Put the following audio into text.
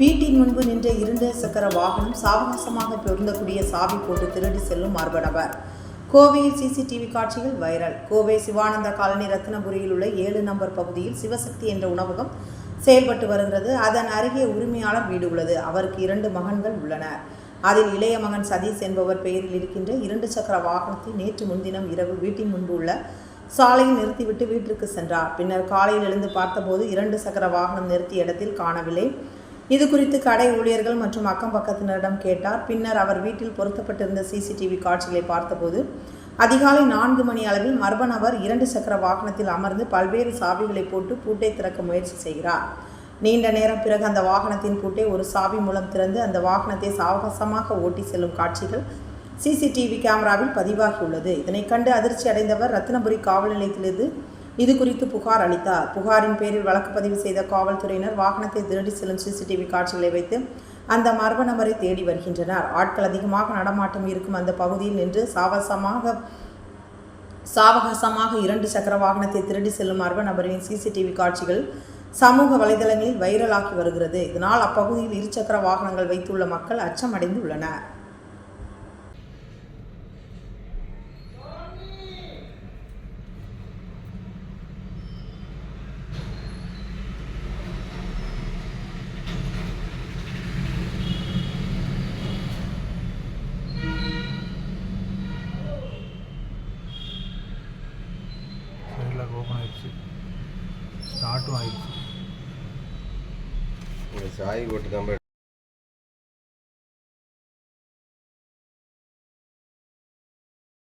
வீட்டின் முன்பு நின்ற இரண்டு சக்கர வாகனம் சாவகாசமாக பொருந்தக்கூடிய சாவி போட்டு திருடி செல்லும் மர்ம நபர். கோவையில் சிசிடிவி காட்சிகள் வைரல். கோவை சிவானந்த காலனி ரத்னபுரியில் உள்ள ஏழு நம்பர் பகுதியில் சிவசக்தி என்ற உணவகம் செயல்பட்டு வருகிறது. அதன் அருகே உரிமையாளர் வீடு உள்ளது. அவருக்கு இரண்டு மகன்கள் உள்ளனர். அதில் இளைய மகன் சதீஷ் என்பவர் பெயரில் இருக்கின்ற இரண்டு சக்கர வாகனத்தை நேற்று முன்தினம் இரவு வீட்டின் முன்பு உள்ள சாலையில் நிறுத்திவிட்டு வீட்டிற்கு சென்றார். பின்னர் காலையில் எழுந்து பார்த்தபோது இரண்டு சக்கர வாகனம் நிறுத்திய இடத்தில் காணவில்லை. இது குறித்து கடை ஊழியர்கள் மற்றும் அக்கம் பக்கத்தினரிடம் கேட்டார். பின்னர் அவர் வீட்டில் பொருத்தப்பட்டிருந்த சிசிடிவி காட்சிகளை பார்த்தபோது அதிகாலை நான்கு மணி அளவில் மர்ம நபர் இரண்டு சக்கர வாகனத்தில் அமர்ந்து பல்வேறு சாவிகளை போட்டு பூட்டை திறக்க முயற்சி செய்கிறார். நீண்ட நேரம் பிறகு அந்த வாகனத்தின் பூட்டை ஒரு சாவி மூலம் திறந்து அந்த வாகனத்தை சாவகாசமாக ஓட்டி செல்லும் காட்சிகள் சிசிடிவி கேமராவில் பதிவாகியுள்ளது இதனை கண்டு அதிர்ச்சி அடைந்தவர் ரத்னபுரி காவல் நிலையத்திலிருந்து இது குறித்து புகார் அளித்தார். புகாரின் பேரில் வழக்கு பதிவு செய்த காவல்துறையினர் வாகனத்தை திருடி செல்லும் சிசிடிவி காட்சிகளை வைத்து அந்த மர்ம நபரை தேடி வருகின்றனர். ஆட்கள் அதிகமாக நடமாட்டம் இருக்கும் அந்த பகுதியில் நின்று சாவசமாக சாவகாசமாக இரண்டு சக்கர வாகனத்தை திருடி செல்லும் மர்ம நபரின் சிசிடிவி காட்சிகள் சமூக வலைதளங்களில் வைரலாகி வருகிறது. இதனால் அப்பகுதியில் இருசக்கர வாகனங்கள் வைத்துள்ள மக்கள் அச்சமடைந்துள்ளனர். ಸಿ ಸ್ಟಾರ್ಟು ಆಯಿತು ಸಾಯಿ ಕೊಟ್ಟು